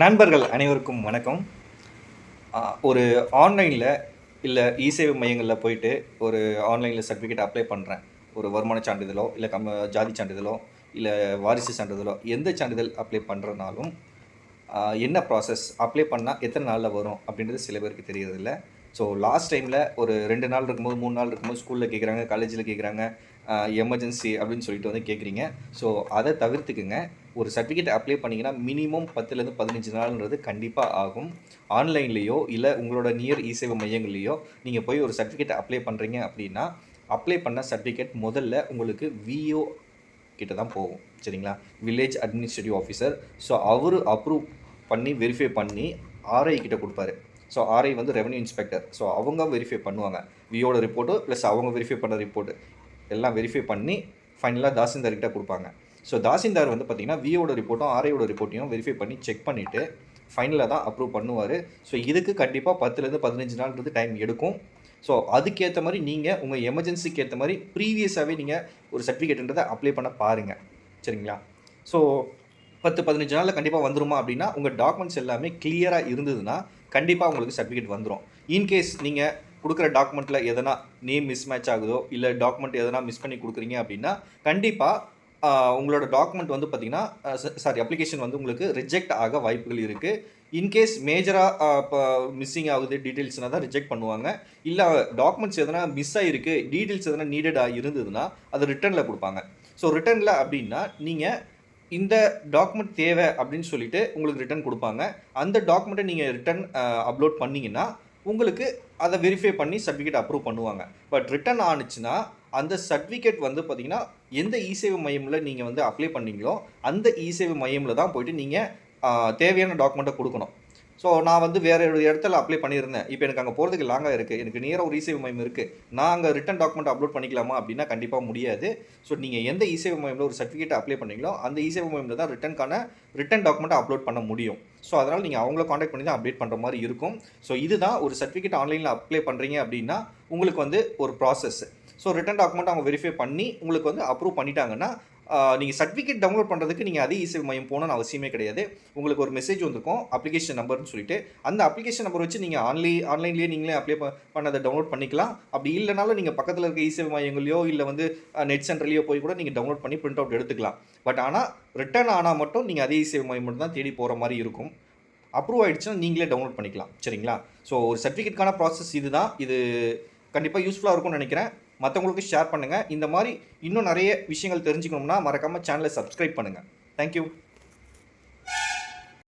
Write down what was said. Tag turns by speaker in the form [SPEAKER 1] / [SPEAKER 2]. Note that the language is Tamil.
[SPEAKER 1] நண்பர்கள் அனைவருக்கும் வணக்கம். ஒரு ஆன்லைனில் இல்லை இ சேவை மையங்களில் போயிட்டு ஒரு ஆன்லைனில் சர்டிஃபிகேட் அப்ளை பண்ணுறேன் ஒரு வருமான சான்றிதழோ இல்லை கம்ம ஜாதி சான்றிதழோ இல்லை வாரிசு சான்றிதழோ எந்த சான்றிதழ் அப்ளை பண்ணுறனாலும் என்ன ப்ராசஸ் அப்ளை பண்ணால் எத்தனை நாளில் வரும் அப்படின்றது சில பேருக்கு தெரியறதில்ல. ஸோ லாஸ்ட் டைமில் ஒரு ரெண்டு நாள் இருக்கும்போது மூணு நாள் இருக்கும்போது ஸ்கூலில் கேட்குறாங்க காலேஜில் கேட்குறாங்க எமர்ஜென்சி அப்படின்னு சொல்லிட்டு வந்து கேட்குறீங்க ஸோ அதை தவிர்த்துக்குங்க. ஒரு சர்டிஃபிகேட் அப்ளை பண்ணிங்கன்னா மினிமம் பத்துலேருந்து பதினஞ்சு நாள்ன்றது கண்டிப்பாக ஆகும். ஆன்லைன்லேயோ இல்லை உங்களோட நியர் இ சேவை மையங்கள்லேயோ நீங்கள் போய் ஒரு சர்டிஃபிகேட் அப்ளை பண்ணுறீங்க அப்படின்னா அப்ளை பண்ண சர்டிஃபிகேட் முதல்ல உங்களுக்கு விஓ கிட்ட தான் போகும். சரிங்களா? வில்லேஜ் அட்மினிஸ்ட்ரேட்டிவ் ஆஃபீஸர் ஸோ அவர் அப்ரூவ் பண்ணி வெரிஃபை பண்ணி ஆர்ஐ கிட்ட கொடுப்பாரு. ஸோ ஆர்ஐ வந்து ரெவன்யூ இன்ஸ்பெக்டர் ஸோ அவங்க வெரிஃபை பண்ணுவாங்க. விஓட ரிப்போர்ட்டு ப்ளஸ் அவங்க வெரிஃபை பண்ண ரிப்போர்ட்டு எல்லாம் வெரிஃபை பண்ணி ஃபைனலாக தாசில்தார்கிட்ட கொடுப்பாங்க. ஸோ தாசில்தார் வந்து பார்த்தீங்கன்னா வியோட ரிப்போர்ட்டும் ஆர்ஐயோட ரிப்போர்ட்டையும் வெரிஃபை பண்ணி செக் பண்ணிவிட்டு ஃபைனலாக தான் அப்ரூவ் பண்ணுவார். ஸோ இதுக்கு கண்டிப்பாக பத்துலேருந்து பதினஞ்சு நாள்ன்றது டைம் எடுக்கும். ஸோ அதுக்கேற்ற மாதிரி நீங்கள் உங்கள் எமர்ஜென்சிக்கு ஏற்ற மாதிரி ப்ரீவியஸாகவே நீங்கள் ஒரு சர்டிஃபிகேட்ன்றதை அப்ளை பண்ண பாருங்கள் சரிங்களா? ஸோ பத்து பதினஞ்சு நாளில் கண்டிப்பாக வந்துருமா அப்படின்னா உங்கள் டாக்குமெண்ட்ஸ் எல்லாமே கிளியராக இருந்ததுன்னா கண்டிப்பாக உங்களுக்கு சர்டிஃபிகேட் வந்துடும் இன்கேஸ் நீங்கள் கொடுக்குற டாக்குமெண்ட்டில் எதனா நேம் மிஸ் மேட்ச் ஆகுதோ இல்லை டாக்குமெண்ட் எதனா மிஸ் பண்ணி கொடுக்குறீங்க அப்படின்னா கண்டிப்பாக உங்களோட டாக்குமெண்ட் வந்து பார்த்தீங்கன்னா சாரி அப்ளிகேஷன் வந்து உங்களுக்கு ரிஜெக்ட் ஆக வாய்ப்புகள் இருக்குது இன்கேஸ் மேஜராக இப்போ மிஸ்ஸிங் ஆகுது டீட்டெயில்ஸ்னால் தான் ரிஜெக்ட் பண்ணுவாங்க. இல்லை டாக்குமெண்ட்ஸ் எதனா மிஸ் ஆகிருக்கு டீட்டெயில்ஸ் எதனா நீடடாக இருந்ததுன்னா அதை ரிட்டர்னில் கொடுப்பாங்க. ஸோ ரிட்டர்னில் அப்படின்னா நீங்கள் இந்த டாக்குமெண்ட் தேவை அப்படின்னு சொல்லிட்டு உங்களுக்கு ரிட்டர்ன் கொடுப்பாங்க. அந்த டாக்குமெண்ட்டை நீங்கள் ரிட்டர்ன் அப்லோட் பண்ணிங்கன்னா உங்களுக்கு அதை வெரிஃபை பண்ணி சர்டிஃபிகேட் அப்ரூவ் பண்ணுவாங்க. பட் ரிட்டர்ன் ஆனிச்சுன்னா அந்த சர்டிஃபிகேட் வந்து பார்த்தீங்கன்னா எந்த இசேவை மையமில் நீங்கள் வந்து அப்ளை பண்ணீங்களோ அந்த இசேவை மையமில் தான் போயிட்டு நீங்கள் தேவையான டாக்குமெண்ட்டை கொடுக்கணும். ஸோ நான் வந்து வேறு ஒரு இடத்துல அப்ளை பண்ணியிருந்தேன். இப்போ எனக்கு அங்கே போகிறதுக்கு லாங்காக இருக்குது எனக்கு நியராக ஒரு இசேவை மையம் இருக்குது நான் அங்கே ரிட்டன் டாக்குமெண்ட் அப்லோட் பண்ணிக்கலாமா அப்படின்னா கண்டிப்பாக முடியாது. ஸோ நீங்கள் எந்த இசேவை மையமில் ஒரு சர்டிஃபிகேட் அப்ளை பண்ணீங்களோ அந்த இசேவை மையமில் தான் ரிட்டர்னுக்கான ரிட்டன் டாக்குமெண்ட் அப்லோட் பண்ண முடியும். ஸோ அதனால் நீங்கள் அவங்கள காண்டாக்ட் பண்ணி தான் அப்டேட் பண்ணுற மாதிரி இருக்கும். ஸோ இதுதான் ஒரு சர்டிஃபிகேட் ஆன்லைனில் அப்ளை பண்ணுறீங்க அப்படின்னா உங்களுக்கு வந்து ஒரு ப்ராசஸ் ஸோ ரிட்டன் டாக்குமெண்ட் அவங்க வெரிஃபை பண்ணி உங்களுக்கு வந்து அப்ரூவ் பண்ணிட்டாங்கன்னா நீங்கள் சர்டிஃபிகேட் டவுன்லோட் பண்ணுறதுக்கு நீங்கள் அதே இசேவை மையம் போகணும்னு அவசியமே கிடையாது. உங்களுக்கு ஒரு மெசேஜ் வந்திருக்கும் அப்ளிகேஷன் நம்பர்னு சொல்லிட்டு. அந்த அப்ளிகேஷன் நம்பர் வச்சு நீங்கள் ஆன்லைன் ஆன்லைன்லேயே நீங்களே அப்ளை பண்ணதை டவுன்லோட் பண்ணிக்கலாம். அப்படி இல்லைனாலும் நீங்கள் பக்கத்தில் இருக்க இசேவை மையங்களையோ இல்லை வந்து நெட் சென்டர்லேயோ போய் கூட நீங்கள் டவுன்லோட் பண்ணி பிரிண்ட் அவுட் எடுத்துக்கலாம். பட் ஆனால் ரிட்டர்ன் ஆனால் மட்டும் நீங்கள் அதே இசேவை மையம் மட்டும் தான் தேடி போகிற மாதிரி இருக்கும். அப்ரூவ் ஆகிடுச்சுன்னா நீங்களே டவுன்லோட் பண்ணிக்கலாம். சரிங்களா? ஸோ ஒரு சர்டிஃபிகேட்கான ப்ராசஸ் இது தான் இது கண்டிப்பாக யூஸ்ஃபுல்லாக இருக்கும்னு நினைக்கிறேன். மற்றவங்களுக்கு ஷேர் பண்ணுங்கள் இந்த மாதிரி இன்னும் நிறைய விஷயங்கள் தெரிஞ்சுக்கணும்னா மறக்காமல் சேனலை சப்ஸ்கிரைப் பண்ணுங்கள் தேங்க்யூ